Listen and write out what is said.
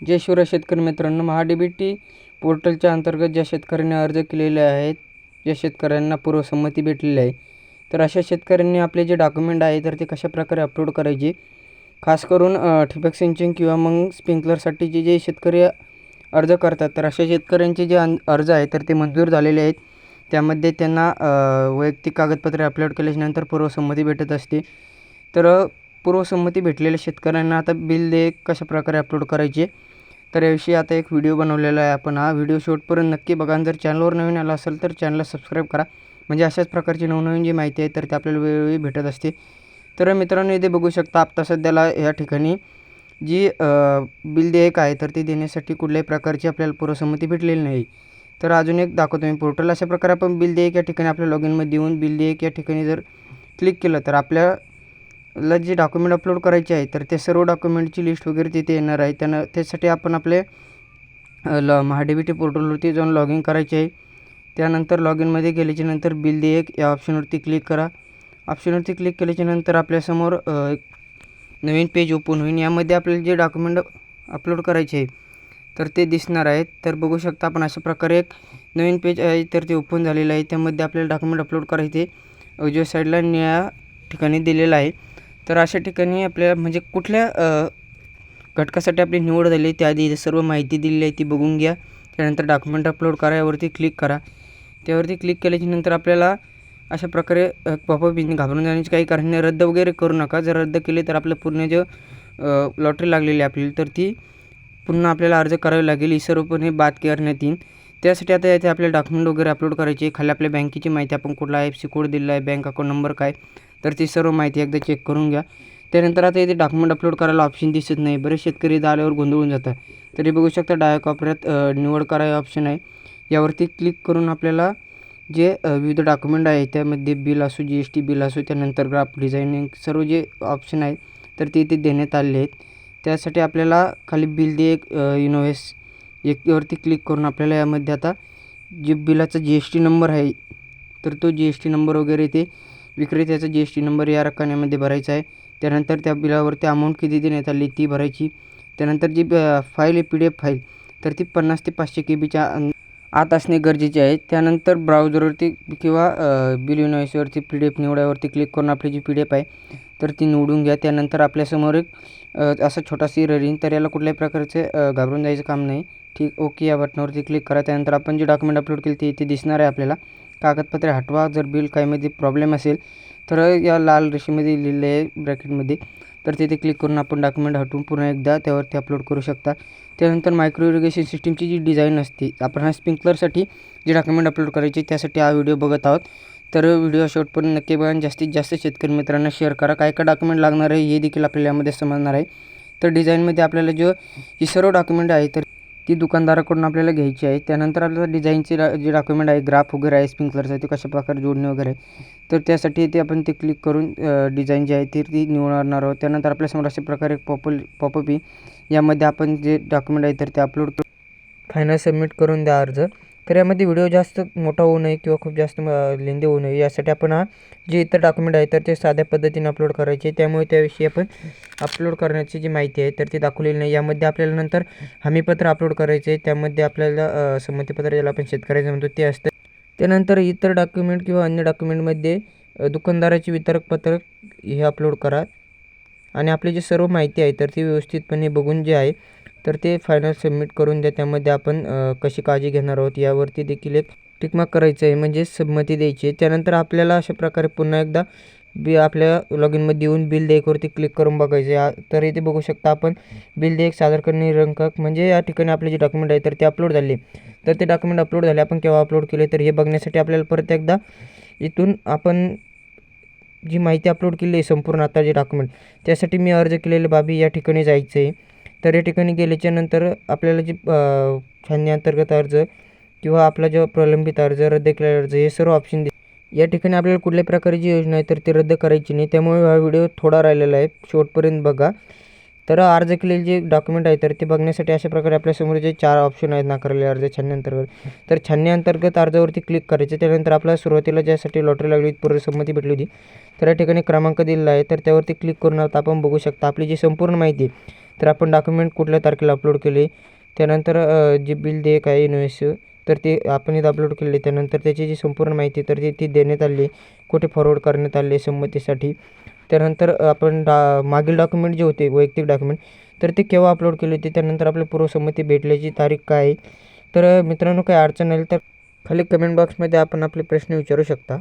जय शिवराय शेतकरी मित्रांनो महाडीबीटी पोर्टलच्या अंतर्गत ज्या शेतकऱ्यांनी अर्ज केलेले आहेत ज्या शेतकऱ्यांना पूर्वसंमती भेटलेली आहे तर अशा शेतकऱ्यांनी आपले जे डॉक्युमेंट आहे तर ते कशाप्रकारे अपलोड करायचे? खास करून ठिबक सिंचन किंवा मग स्प्रिंकलरसाठी जे जे शेतकरी अर्ज करतात तर अशा शेतकऱ्यांचे जे अर्ज आहे तर ते मंजूर झालेले आहेत. त्यामध्ये त्यांना वैयक्तिक कागदपत्रे अपलोड केल्यानंतर पूर्वसंमती भेटत असते. तर पूर्वसंमती भेटलेल्या शेतकऱ्यांना आता बिल दे कशाप्रकारे अपलोड करायचे तर याविषयी आता एक व्हिडिओ बनवलेला आहे आपण. हा व्हिडिओ शेवटपर्यंत नक्की बघा. जर चॅनलवर नवीन आला असेल तर चॅनलला सबस्क्राईब करा. म्हणजे अशाच प्रकारची नवनवीन जी माहिती आहे तर ते आपल्याला वेळोवेळी भेटत असते. तर मित्रांनो इथे बघू शकता आत्ता सध्याला या ठिकाणी जी बिल देयक आहे तर ती देण्यासाठी कुठल्याही प्रकारची आपल्याला पूर्वसंमती भेटलेली नाही. तर अजून एक दाखवतो मी. पोर्टल अशा प्रकारे आपण बिल देयक या ठिकाणी आपल्या लॉग इनमध्ये येऊन बिल देयक या ठिकाणी जर क्लिक केलं तर आपल्या ला जे डॉक्युमेंट अपलोड करायचे आहे तर ते सर्व डॉक्युमेंटची लिस्ट वगैरे तिथे येणार आहे. त्यानं त्यासाठी आपण आपले लॉ ल महाडीबीटी पोर्टलवरती जाऊन लॉग इन करायचे आहे. त्यानंतर लॉग इनमध्ये गेल्याच्यानंतर बिल देयक या ऑप्शनवरती क्लिक करा. ऑप्शनवरती क्लिक केल्याच्यानंतर आपल्यासमोर एक नवीन पेज ओपन होईल. यामध्ये आपल्याला जे डॉक्युमेंट अपलोड करायचे आहे तर ते दिसणार आहेत. तर बघू शकता आपण अशा प्रकारे एक नवीन पेज आहे तर ते ओपन झालेलं आहे. त्यामध्ये आपल्याला डॉक्युमेंट अपलोड करायचे उजव्या साईडला निळ्या ठिकाणी दिलेलं आहे. तर अशा ठिकाणी आपल्याला म्हणजे कुठल्या घटकासाठी आपली निवड झाली त्याआधी सर्व माहिती दिलेली आहे ती बघून घ्या. त्यानंतर डॉक्युमेंट अपलोड करा यावरती क्लिक करा. त्यावरती क्लिक केल्याच्यानंतर आपल्याला अशा प्रकारे पॉपअप घाबरून जाण्याची काही कारण नाही. रद्द वगैरे करू नका. जर रद्द केले तर आपलं पूर्ण जे लॉटरी लागलेली आहे आपल्याला तर ती पुन्हा आपल्याला अर्ज करावी लागेल. ही सर्वपणे बाद करण्यात येईल त्यासाठी आता याचे आपल्या डॉक्युमेंट वगैरे अपलोड करायचे खाली आपल्या बँकेची माहिती आपण कुठला आय एफ सी कोड दिलेला आहे बँक अकाउंट नंबर काय? तर ती सर्व माहिती एकदा चेक करून घ्या. त्यानंतर आता इथे डॉक्युमेंट अपलोड करायला ऑप्शन दिसत नाही. बरेच शेतकरी इथं आल्यावर गोंधळून जातात. तरी बघू शकता डायकॉपऱ्यात निवड करा हे ऑप्शन आहे. यावरती क्लिक करून आपल्याला जे विविध डॉक्युमेंट आहे त्यामध्ये बिल असो जी एस टी बिल असो त्यानंतर ग्राफ डिझायनिंग सर्व जे ऑप्शन आहेत तर ते इथे देण्यात आले आहेत. त्यासाठी आपल्याला खाली बिल दे एक इनोव्हेस एकवरती क्लिक करून आपल्याला यामध्ये आता जे बिलाचा जी एस टी नंबर आहे तर तो जी एस टी नंबर वगैरे ते विक्रेत्याचा जी एस टी नंबर या रकान्यामध्ये भरायचा आहे. त्यानंतर त्या बिलावरती अमाऊंट किती देण्यात आली ती भरायची. त्यानंतर जी फाईल आहे पी डी एफ फाईल तर ती पन्नास ते पाचशे के बीच्या आत असणे गरजेचे आहे. त्यानंतर ब्राउझरवरती किंवा बिल युनिव्हर्सवरती पी डी एफ निवड्यावरती क्लिक करून आपली जी पी डी एफ आहे तर ती निवडून घ्या. त्यानंतर आपल्यासमोर एक असा छोटासा एरर येईल तर याला कुठल्याही प्रकारचे घाबरून जायचं काम नाही. ठीक ओके या बटनावरती क्लिक करा. त्यानंतर आपण जे डॉक्युमेंट अपलोड केले ते इथे दिसणार आहे आपल्याला. कागदपत्रे हटवा. जर बिल काहीमध्ये प्रॉब्लेम असेल तर या लाल रेषेमध्ये लिहिलं आहे ब्रॅकेटमध्ये तर तिथे क्लिक करून आपण डॉक्युमेंट हटवून पुन्हा एकदा त्यावरती अपलोड करू शकता. त्यानंतर मायक्रो इरिगेशन सिस्टीमची जी डिझाईन असते आपण हा स्प्रिंकलरसाठी जे डॉक्युमेंट अपलोड करायचे त्यासाठी हा व्हिडिओ बघत आहोत. तर व्हिडिओ शेवटपर्यंत नक्की बघा जास्तीत जास्त शेतकरी मित्रांना शेअर करा. काय काय डॉक्युमेंट लागणार आहे हे देखील आपल्याला यामध्ये समजणार आहे. तर डिझाईनमध्ये आपल्याला जो ही सर्व डॉक्युमेंट आहे तर ती दुकानदाराकडून आपल्याला घ्यायची आहे. त्यानंतर आपल्याला डिझाईनचे डा- जे डॉक्युमेंट आहे ग्राफ वगैरे आहे स्प्रिंकलरचं ते कशा प्रकारे जोडणे वगैरे आहे तर त्यासाठी ते आपण ते क्लिक करून डिझाईन जी आहे ती ती निवडणार आहोत. त्यानंतर आपल्यासमोर अशा प्रकारे पॉपल पॉपअप येईल यामध्ये आपण जे डॉक्युमेंट आहे तर ते अपलोड फायनल सबमिट करून द्या अर्ज. तर यामध्ये व्हिडिओ जास्त मोठा होऊ नये किंवा खूप जास्त लेंदी होऊ नये यासाठी आपण हा जे इतर डॉक्युमेंट आहे तर ते साध्या पद्धतीने अपलोड करायचे. त्यामुळे त्याविषयी आपण अपलोड करण्याची जी माहिती आहे तर ती दाखवलेली नाही. यामध्ये आपल्याला नंतर हमीपत्र अपलोड करायचे आहे. त्यामध्ये आपल्याला संमतीपत्र ज्याला आपण शेतकऱ्याचं म्हणतो ते असतं. त्यानंतर इतर डॉक्युमेंट किंवा अन्य डॉक्युमेंटमध्ये दुकानदाराचे वितरक पत्रक हे अपलोड करा. आणि आपली जी सर्व माहिती आहे तर ती व्यवस्थितपणे बघून जे आहे तर ते फायनल सबमिट करून द्या. त्यामध्ये आपण कशी काळजी घेणार आहोत यावरती देखील एक टिकमार्क करायचं आहे. म्हणजे संमती द्यायची आहे. त्यानंतर आपल्याला अशा प्रकारे पुन्हा एकदा बी आपल्या लॉग इनमध्ये येऊन बिल देयकवरती क्लिक करून बघायचं आहे. तर इथे बघू शकता आपण बिल देयक सादर करणे रंकाक म्हणजे या ठिकाणी आपले जे डॉक्युमेंट आहे तर ते अपलोड झाले. तर ते डॉक्युमेंट अपलोड झाले. आपण केव्हा अपलोड केले तर हे बघण्यासाठी आपल्याला परत एकदा इथून आपण जी माहिती अपलोड केली आहे संपूर्ण आता जे डॉक्युमेंट त्यासाठी मी अर्ज केलेले बाबी या ठिकाणी जायचं आहे तर या ठिकाणी गेल्याच्यानंतर आपल्याला जी छाननी अंतर्गत अर्ज किंवा आपला जो प्रलंबित अर्ज रद्द केलेला अर्ज हे सर्व ऑप्शन दे या ठिकाणी आपल्याला कुठल्याही प्रकारची योजना आहे तर ती रद्द करायची नाही. त्यामुळे हा व्हिडिओ थोडा राहिलेला आहे. शेवटपर्यंत बघा. तर अर्ज केलेले जे डॉक्युमेंट आहे तर ते बघण्यासाठी अशा प्रकारे आपल्यासमोर जे चार ऑप्शन आहेत नाकारलेले अर्ज छाननी अंतर्गत तर छाननी अंतर्गत अर्जावरती क्लिक करायचे. त्यानंतर आपल्याला सुरुवातीला ज्यासाठी लॉटरी लागली होती पूर्वसंमती भेटली होती. तर या ठिकाणी क्रमांक दिलेला आहे. तर त्यावरती क्लिक करून आता आपण बघू शकता. आपली जी संपूर्ण माहिती आहे तर आपण डॉक्युमेंट कुठल्या तारखेला अपलोड केले? त्यानंतर जे बिल देयक आहे इनवेस तर ते आपण इथं अपलोड केले. त्यानंतर त्याची जी संपूर्ण माहिती तर ती ती देण्यात आली. आहे कुठे फॉरवर्ड करण्यात आले संमतीसाठी. त्यानंतर आपण डा मागील डॉक्युमेंट जे होते वैयक्तिक डॉक्युमेंट तर ते केव्हा अपलोड केले होते? त्यानंतर आपली पूर्वसंमती भेटल्याची तारीख काय आहे? तर मित्रांनो काही अडचण आली तर खाली कमेंट बॉक्समध्ये आपण आपले प्रश्न विचारू शकता.